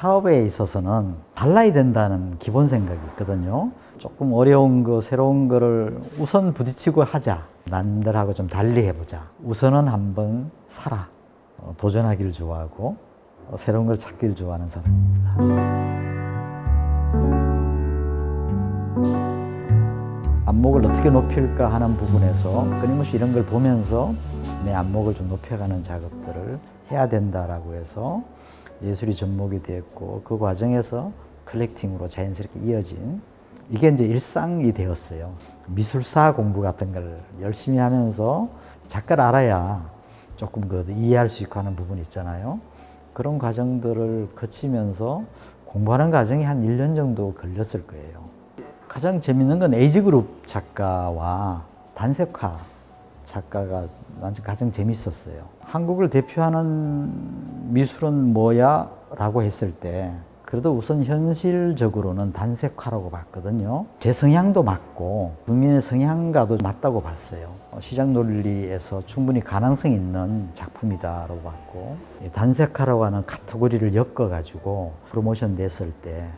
사업에 있어서는 달라야 된다는 기본 생각이 있거든요. 조금 어려운 거, 새로운 거를 우선 부딪히고 하자. 남들하고 좀 달리 해보자. 우선은 한번 살아. 어, 도전하기를 좋아하고 어, 새로운 걸 찾기를 좋아하는 사람입니다. 안목을 어떻게 높일까 하는 부분에서 끊임없이 이런 걸 보면서 내 안목을 좀 높여가는 작업들을 해야 된다라고 해서 예술이 접목이 되었고 그 과정에서 컬렉팅으로 자연스럽게 이어진 이게 이제 일상이 되었어요. 미술사 공부 같은 걸 열심히 하면서 작가를 알아야 조금 그 이해할 수 있고 하는 부분이 있잖아요. 그런 과정들을 거치면서 공부하는 과정이 한 1년 정도 걸렸을 거예요. 가장 재밌는 건 에이지그룹 작가와 단색화 작가가 난 가장 재밌었어요. 한국을 대표하는 미술은 뭐야? 라고 했을 때 그래도 우선 현실적으로는 단색화라고 봤거든요. 제 성향도 맞고 국민의 성향과도 맞다고 봤어요. 어, 시장 논리에서 충분히 가능성 있는 작품이다라고 봤고 이 단색화라고 하는 카테고리를 엮어가지고 프로모션 냈을 때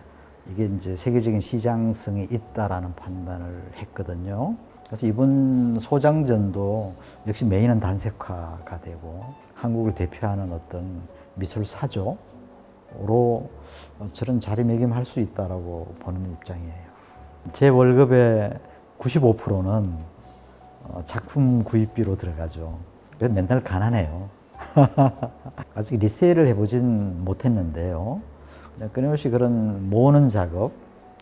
이게 이제 세계적인 시장성이 있다라는 판단을 했거든요. 그래서 이번 소장전도 역시 메인은 단색화가 되고 한국을 대표하는 어떤 미술 사조로 저런 자리매김할 수 있다라고 보는 입장이에요. 제 월급의 95%는 어, 작품 구입비로 들어가죠. 맨날 가난해요. 아직 리세일을 해보진 못했는데요. 끊임없이 그런 모으는 작업,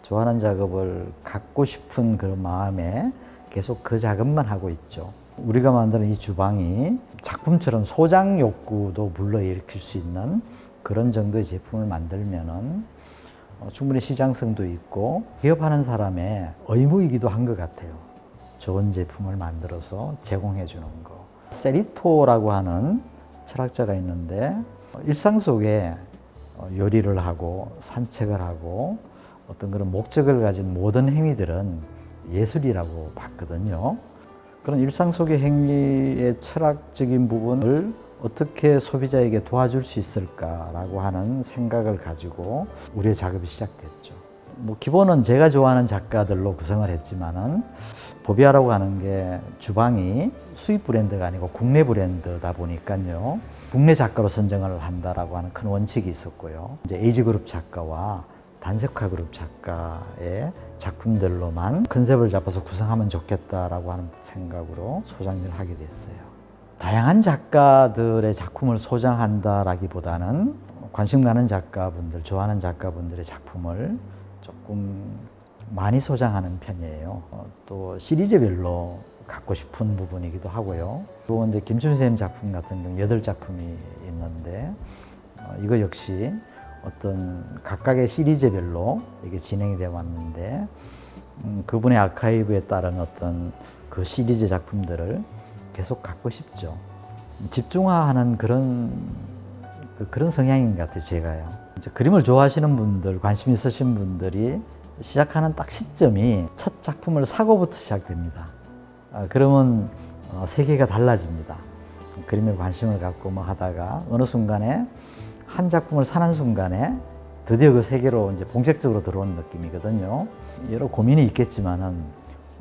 좋아하는 작업을 갖고 싶은 그 마음에 계속 그 작업만 하고 있죠. 우리가 만드는 이 주방이 작품처럼 소장 욕구도 불러일으킬 수 있는 그런 정도의 제품을 만들면은 어, 충분히 시장성도 있고 기업하는 사람의 의무이기도 한 것 같아요. 좋은 제품을 만들어서 제공해 주는 거. 세리토라고 하는 철학자가 있는데 어, 일상 속에 어, 요리를 하고 산책을 하고 어떤 그런 목적을 가진 모든 행위들은 예술이라고 봤거든요. 그런 일상 속의 행위의 철학적인 부분을 어떻게 소비자에게 도와줄 수 있을까라고 하는 생각을 가지고 우리의 작업이 시작됐죠. 뭐 기본은 제가 좋아하는 작가들로 구성을 했지만은 보비아라고 하는 게 주방이 수입 브랜드가 아니고 국내 브랜드다 보니까요. 국내 작가로 선정을 한다라고 하는 큰 원칙이 있었고요. 이제 에이지 그룹 작가와 단색화 그룹 작가의 작품들로만 컨셉을 잡아서 구성하면 좋겠다라고 하는 생각으로 소장을 하게 됐어요. 다양한 작가들의 작품을 소장한다라기보다는 관심 가는 작가분들, 좋아하는 작가분들의 작품을 조금 많이 소장하는 편이에요. 어, 또 시리즈별로 갖고 싶은 부분이기도 하고요. 또 이제 김춘 선생님 작품 같은 경우 여덟 작품이 있는데 어, 이거 역시 어떤 각각의 시리즈별로 이게 진행이 되어 왔는데 음, 그분의 아카이브에 따른 어떤 그 시리즈 작품들을 계속 갖고 싶죠. 집중화하는 그런 그- 그런 성향인 것 같아요, 제가요. 이제 그림을 좋아하시는 분들, 관심 있으신 분들이 시작하는 딱 시점이 첫 작품을 사고부터 시작됩니다. 아, 그러면 어, 세계가 달라집니다. 그림에 관심을 갖고 뭐 하다가 어느 순간에 한 작품을 사는 순간에 드디어 그 세계로 이제 본격적으로 들어온 느낌이거든요. 여러 고민이 있겠지만은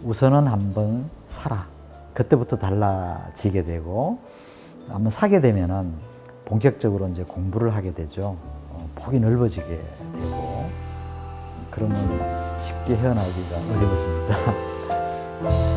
우선은 한번 사라. 그때부터 달라지게 되고 한번 사게 되면은 본격적으로 이제 공부를 하게 되죠. 어, 폭이 넓어지게 되고 그러면 쉽게 헤어나오기가 어려워집니다.